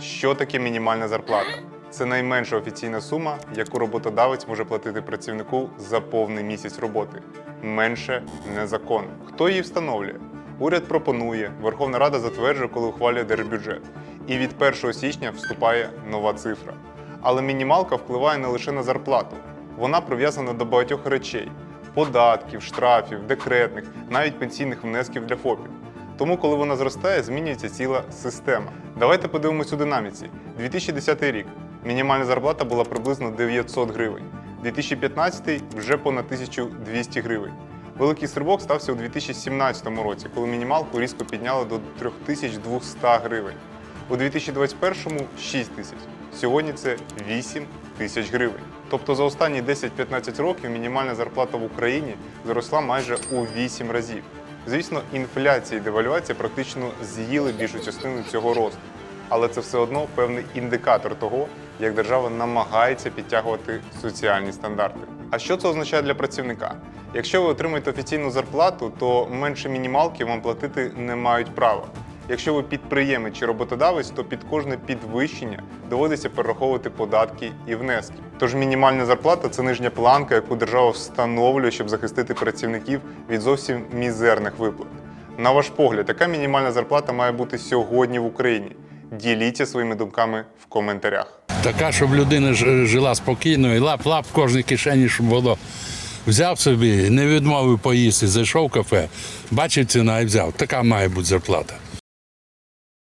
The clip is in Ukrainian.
Що таке мінімальна зарплата? Це найменша офіційна сума, яку роботодавець може платити працівнику за повний місяць роботи. Менше незаконно. Хто її встановлює? Уряд пропонує, Верховна Рада затверджує, коли ухвалює держбюджет. І від 1 січня вступає нова цифра. Але мінімалка впливає не лише на зарплату. Вона прив'язана до багатьох речей: податків, штрафів, декретних, навіть пенсійних внесків для ФОПів. Тому, коли вона зростає, змінюється ціла система. Давайте подивимось у динаміці. 2010 рік мінімальна зарплата була приблизно 900 гривень. 2015 вже понад 1200 гривень. Великий стрибок стався у 2017 році, коли мінімалку різко підняли до 3200 гривень. У 2021 – 6 тисяч. Сьогодні це 8 тисяч гривень. Тобто за останні 10-15 років мінімальна зарплата в Україні зросла майже у 8 разів. Звісно, інфляція і девальвація практично з'їли більшу частину цього росту. Але це все одно певний індикатор того, як держава намагається підтягувати соціальні стандарти. А що це означає для працівника? Якщо ви отримуєте офіційну зарплату, то менше мінімалки вам платити не мають права. Якщо ви підприємець чи роботодавець, то під кожне підвищення доводиться перераховувати податки і внески. Тож мінімальна зарплата це нижня планка, яку держава встановлює, щоб захистити працівників від зовсім мізерних виплат. На ваш погляд, яка мінімальна зарплата має бути сьогодні в Україні? Діліться своїми думками в коментарях. Така, щоб людина жила спокійно і лап-лап в кожній кишені, щоб було. Взяв собі, не відмовив поїсти, зайшов в кафе, бачив ціна і взяв. Така має бути зарплата.